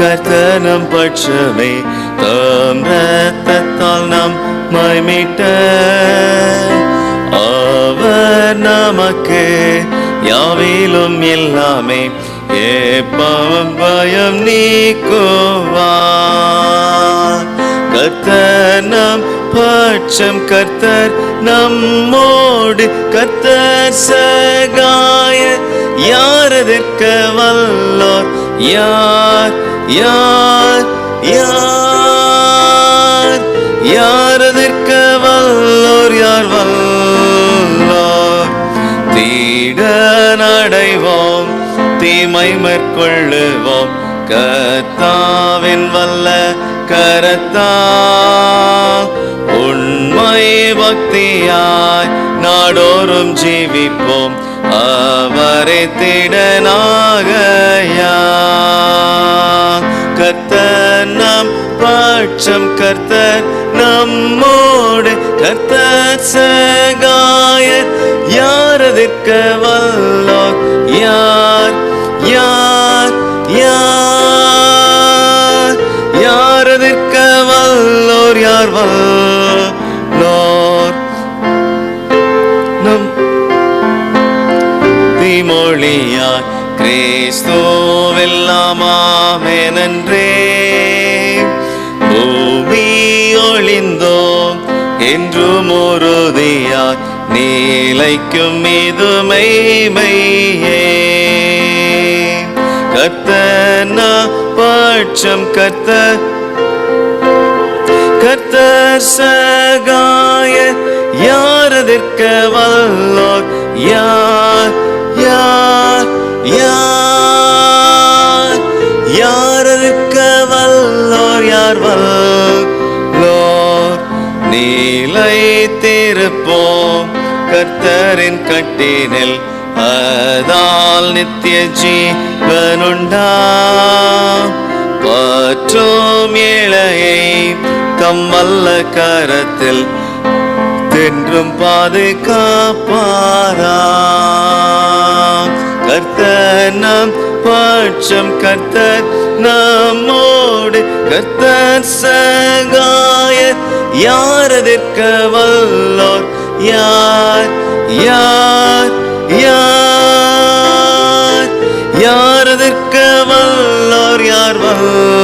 கர்த்தனம் பட்சமே தாம் ரத்தத்தால் நாம் மைமிட்ட அவர் நமக்கு யாவிலும் எல்லாமே ஏ பாவம் பயம் நீக்குவார். கர்த்தர் நம் பட்சம் கர்த்தர் நம்மோடு கர்த்தர் சகாய யாரதற்க வல்லோர்? யார் யார் யார்? யார் எதிர்க்க வல்லோர் யார் வல்லார்? தீட நடைவோம் தீமை மேற்கொள்ளுவோம். கத்தாவின் வல்ல கரத்தா உண்மை பக்தியாய் நாடோறும் ஜீவிப்போம். அவரை திடனாகயா? கர்த்தர் நம் பட்சம் கர்த்தர் நம்மோடு கர்த்தர் சகாய யார் எதிர்க்க வல்லோர்? யார் யார் யார்? யார் எதிர்க்க வல்லோர்? யார் வல்ல தீமொழியார் கிறிஸ்துவெல்லாமாமெனன்றே பூமி ஒளிந்தோம் என்றும் உறுதியார் நீலைக்கும் இது மெய்மையே. கர்த்தன பட்சம் கத்த கத்த சகாய யார் வல்லோர் யார்? நீலை திருப்போம் கர்த்தரின் கட்டினில் அதால் நித்திய ஜீவனுண்டா. பற்றும் ஏழையை தம் கரத்தில் தென்றும் பாதுகாப்பாரா. கர்த்தர் நம் பட்சம் கர்த்தர் நம்மோடு கர்த்தர் சகாய யார் எதிர்க்க வல்லோர்? யார்? யார்? யார்? யார் எதிர்க்க வல்லோர்? யார் வல்லோர்?